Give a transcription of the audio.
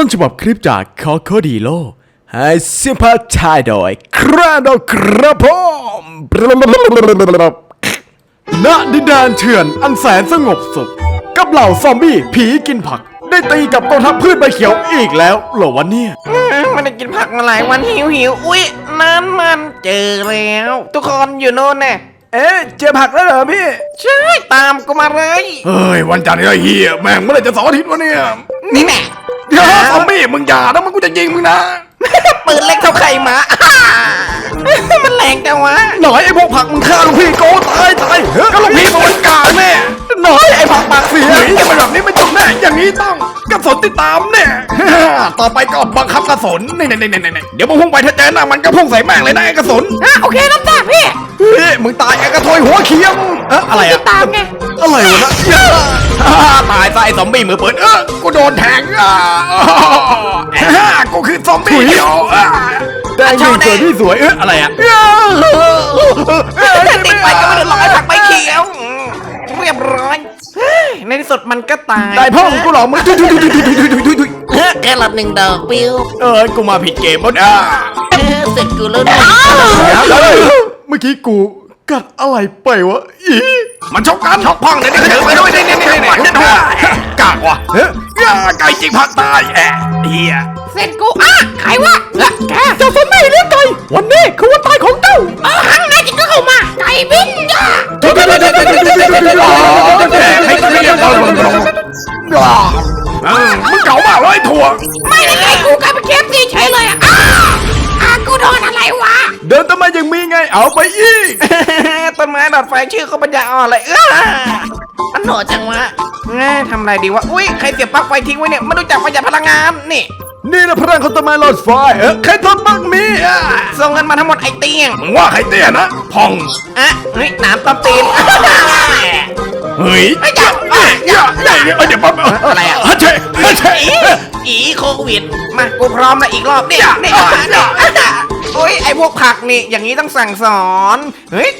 ต้นฉบับคลิปจากคอโคดีโลให้เสียงภาคไทยโดยคราโดครับผมณดินแดนเถื่อนอันแสนสงบสุข กับเหล่าซอมบี้ผีกินผัก ได้ตีกับกองทัพพืชใบเขียวอีกแล้วเหรอวะเนี่ยไม่ได้กินผักมาหลายวันหิวหิวอุ้ยนั่นมันเจอแล้ว ทุกคนอยู่โน่นแน่เอ๊ะเจอผักแล้วเหรอพี่ ใช่ตามกูมาเลย เฮ้ย วันจันทร์นี่ไอ้เฮียแม่งเมื่อไหร่จะเสาร์อาทิตย์วะเนี่ย นี่แน่ เดี๋ยวซอมบี้มึงอย่านะมึงกูจะยิงมึงนะ ปืนเล็กเท่าไข่หมามันแรงจังวะ หน่อยไอ้พวกผักมึงฆ่าลูกพี่โกตายตายเฮ้ยก็ลูกพี่มันกลางแน่หน่อยไอ้ผักปากเสียหนีกันไปแบบนี้ไม่จบแน่อย่างนี้ต้องกระสนติดตามแน่ ต่อไปก็บังคับกระสนนี่นี่นี่นี่เดี๋ยวมึงพุ่งไปถ้าเจอหน้ามันก็พุ่งใส่แม่งเลยนะไอ้กระสนอะโอเครับทราบพี่ เฮ้ยมึงตายไอ้กระทอยหัวเขียมเอะอะไรอะตามไง อะไรวะนะฮ่า ตายซะไอ้ซอมบี้มือเปิดเออกูโดนแทงอะกูคือซอมบี้โอ้แดงหนึ่งสวยที่สวยเอออะไรอะติดไปก็ไม่ได้หรอกไอ้ผักไปเขียวเรียบร้อยในที่สุดมันก็ตายได้พ่อของกูหลอกมึงดุยดุยดุยดุยดุยดุยดุยแค่หลับหนึ่งดอกปิ้วเออกูมาผิดเกมหมดอะเสร็จกูแล้วนะเมื่อกี้กู กัดอะไรไปวะอีมันชกกันชกพังเนี่ยนี่เฉยไปด้วยนี่นี่นี่นี่กากว่ะเฮ้ยไก่จริงผักตายแอะเฮียเสร็จกูอะใครวะแกเจ้าสมัยเลี้ยงไก่วันนี้คือวันตายของเจ้าเออหังนายจิงก็เข้ามาไก่บินจ้ามึงเก่ามากเลยถั่วไม่ได้ไก่กูกลายเป็นเคฟซีเฉยเลยอะอ้าอะ เดินทำไมยังมีไงเอาไปอีก ต้นไม้ดอดไฟชื่อเขาปัญญาอ่อนเลยเอออันโหนจังวะเอ้ยทำอะไรดีวะอุ้ยใครเสียบปลั๊กไฟทิ้งไว้เนี่ยไม่รู้จักประหยัดพลังงานนี่ นี่นะพลังของต้นไม้หลอดไฟเออใครทำบ้างมีอะส่งเงินมาทั้งหมดไอ้เตียงมึงว่าใครเตี้ยนะพองอะเฮ้ยน้ำต้มตีนเฮ้ยไอ้ยักษ์อะอย่าอย่าอย่าเดี๋ยวปั๊บอะไรอะฮัทเช่ฮัทเช่อีอีโควิดมากูพร้อมแล้วอีกรอบนี่นี่นี่โอ้ยไอ้ พวกผักนี่อย่างนี้ต้องสั่งสอน เฮ้ย